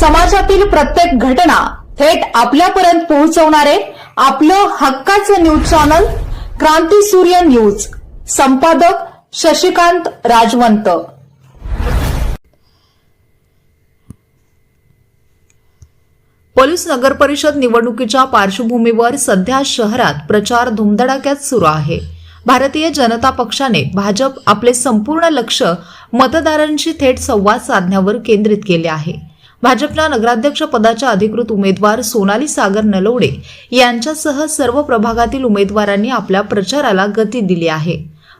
समाजातील प्रत्येक घटना थेट आपल्यापर्यंत पोहोचवणारे आपलं हक्काचं न्यूज चॅनल क्रांती सूर्य न्यूज संपादक शशिकांत राजवंत. पोलीस नगर परिषद निवडणुकीच्या पार्श्वभूमीवर सध्या शहरात प्रचार धुमधडाक्यात सुरू आहे. भारतीय जनता पक्षाने भाजप आपले संपूर्ण लक्ष मतदारांशी थेट संवाद साधण्यावर केंद्रित केले आहे. भाजपला नगराध्यक्ष पदाच्या अधिकृत उमेदवार सोनाली सागर नलवडे यांच्यासह सर्व प्रभागातील उमेदवारांनी आपल्या प्रचाराला गती दिली आहे.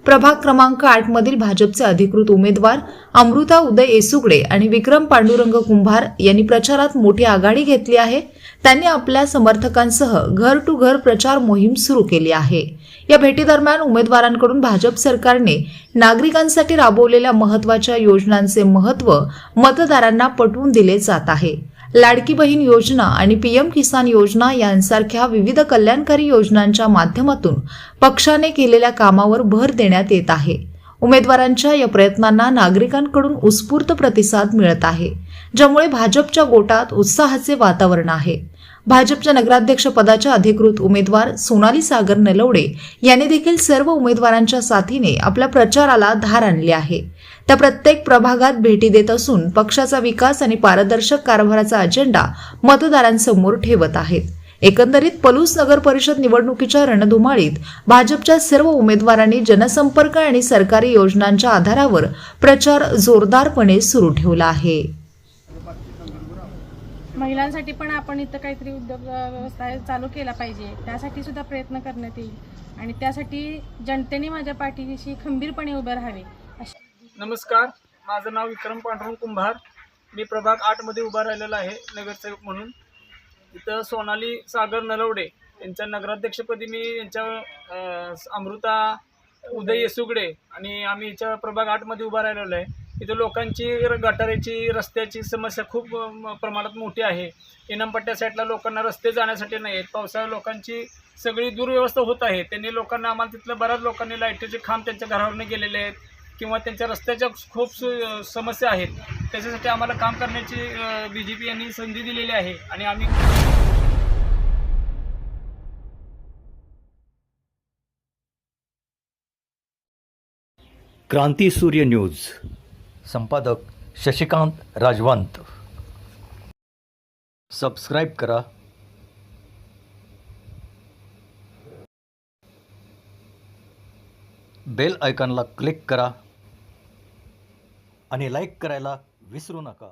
प्रभाग क्रमांक आठ मधील भाजपचे अधिकृत उमेदवार अमृता उदय येसुगडे आणि विक्रम पांडुरंग कुंभार यांनी प्रचारात मोठी आघाडी घेतली आहे. त्यांनी आपल्या समर्थकांसह घर टू घर प्रचार मोहीम सुरू केली आहे. या भेटीदरम्यान उमेदवारांकडून भाजप सरकारने नागरिकांसाठी राबवलेल्या महत्त्वाच्या योजनांचे महत्त्व मतदारांना पटवून दिले जात आहे. लाडकी बहीण योजना आणि पीएम किसान योजना यांसारख्या विविध कल्याणकारी योजनांच्या माध्यमातून पक्षाने केलेल्या कामावर भर देण्यात येत आहे. उमेदवारांच्या या प्रयत्नांना नागरिकांकडून उत्स्फूर्त प्रतिसाद मिळत आहे ज्यामुळे भाजपच्या गोटात उत्साहाचे वातावरण आहे. भाजपच्या नगराध्यक्ष पदाच्या अधिकृत उमेदवार सोनाली सागर नलवडे यांनी देखील सर्व उमेदवारांच्या साथीने आपल्या प्रचाराला धार आणली आहे. त्या प्रत्येक प्रभागात भेटी देत असून पक्षाचा विकास आणि पारदर्शक कारभाराचा अजेंडा मतदारांसमोर ठेवत आहेत. एकंदरीत पलूस नगर परिषद निवडणुकीच्या रणधुमाळीत भाजपच्या सर्व उमेदवारांनी जनसंपर्क आणि सरकारी योजनांच्या आधारावर प्रचार जोरदारपणे सुरू ठेवला आहे. महिलांसाठी पण आपण इथं काहीतरी उद्योग व्यवस्था चालू केला पाहिजे. त्यासाठी सुद्धा प्रयत्न करण्यात येईल. आणि त्यासाठी जनतेने माझ्या पाठीशी खंबीरपणे उभे राहावे. नमस्कार. माझं नाव विक्रम पांडुरंग कुंभार. मी प्रभाग आठमध्ये उभा राहिलेला आहे नगरसेवक म्हणून. इथं सोनाली सागर नलवडे यांच्या नगराध्यक्षपदी मी यांच्या अमृता उदय येसुगडे आणि आम्ही याच्या प्रभाग आठमध्ये उभा राहिलेलो आहे. इथं लोकांची र- गटाराची रस्त्याची समस्या खूप प्रमाणात मोठी आहे. इनामपट्ट्या साईडला लोकांना रस्ते जाण्यासाठी नाही आहेत पावसाळ्या लोकांची सगळी दुर्व्यवस्था होत आहे. त्यांनी लोकांना आम्हाला तिथलं बऱ्याच लोकांनी लाईटीचे खांब त्यांच्या घरावरनं गेलेले आहेत किंवा त्यांच्या रस्त्याच्या खूप सु- समस्या आहेत. त्याच्यासाठी आम्हाला काम करण्याची बी जे पी यांनी संधी दिलेली आहे आणि आम्ही क्रांती सूर्य न्यूज. संपादक शशिकांत राजवंत. सबस्क्राईब करा. बेल आयकॉनला क्लिक करा. आणि लाईक करायला विसरू नका.